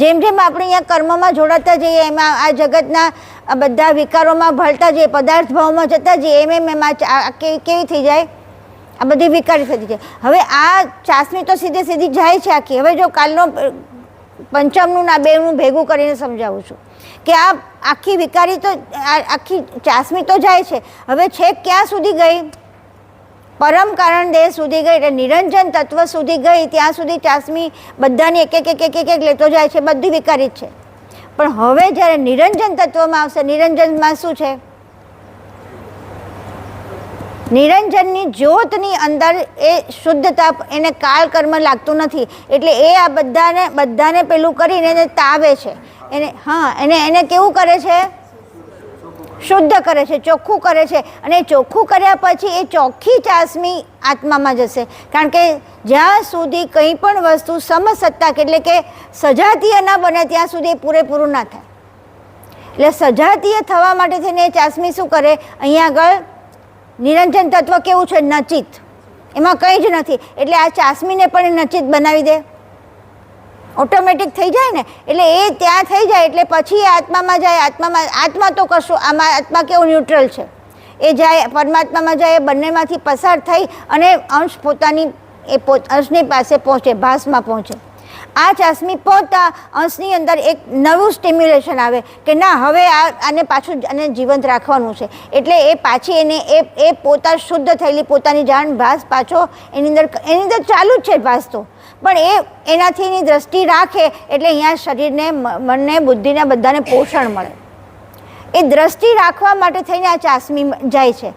જેમ જેમ આપણે અહીંયા કર્મમાં જોડાતા જઈએ, એમાં આ જગતના બધા વિકારોમાં ભળતા જઈએ પદાર્થ ભાવમાં જતા જઈએ, એમ એમ એમાં કેવી થઈ જાય? આ બધી વિકારી થતી જાય. હવે આ ચાસણી તો સીધે સીધી જાય છે આખી. હવે જો કાલનો પંચમનું ના બેનું ભેગું કરીને સમજાવું છું કે આ આખી વિકારી તો આખી ચાસમી તો જાય છે. હવે છેક ક્યાં સુધી ગઈ? પરમ કારણ દેહ સુધી ગઈ એટલે નિરંજન તત્વ સુધી ગઈ, ત્યાં સુધી ચાસમી બધાની એક એક એક એક એક લેતો જાય છે, બધું વિકારી છે. પણ હવે જ્યારે નિરંજન તત્વમાં આવશે, નિરંજનમાં શું છે? નિરંજનની જ્યોતની અંદર એ શુદ્ધતા એને કાળ કર્મ લાગતું નથી. એટલે એ આ બધાને બધાને પેલું કરીને એને તાવે છે. એને, હા, એને એને કેવું કરે છે? શુદ્ધ કરે છે, ચોખ્ખું કરે છે અને ચોખ્ખું કર્યા પછી એ ચોખ્ખી ચાસમી આત્મામાં જશે. કારણ કે જ્યાં સુધી કંઈ પણ વસ્તુ સમસત્તાક એટલે કે સજાતીય ના બને ત્યાં સુધી પૂરેપૂરું ના થાય. એટલે સજાતીય થવા માટે થઈને એ ચાસમી શું કરે? અહીંયા આગળ નિરંજન તત્વ કેવું છે? નચિત. એમાં કંઈ જ નથી. એટલે આ ચાસમીને પણ નચિત બનાવી દે. ઓટોમેટિક થઈ જાય ને, એટલે એ ત્યાં થઈ જાય, એટલે પછી આત્મામાં જાય, આત્મામાં, આત્મા તો કશું, આમાં આત્મા કેવું ન્યુટ્રલ છે? એ જાય, પરમાત્મામાં જાય, એ બંનેમાંથી પસાર થઈ અને અંશ પોતાની, એ પોત, અંશની પાસે પહોંચે, ભાસમાં પહોંચે. આ ચાસમી પહોંચતા અંશની અંદર એક નવું સ્ટિમ્યુલેશન આવે કે ના, હવે આ, આને પાછું આને જીવંત રાખવાનું છે. એટલે એ પાછી એને, એ એ પોતા શુદ્ધ થયેલી પોતાની જાણ, ભાસ પાછો એની અંદર એની અંદર ચાલુ જ છે ભાસ તો. પણ એ એનાથી એની દ્રષ્ટિ રાખે એટલે અહીંયા શરીરને મનને, બુદ્ધિને બધાને પોષણ મળે. એ દ્રષ્ટિ રાખવા માટે થઈને આ ચાસમી જાય છે.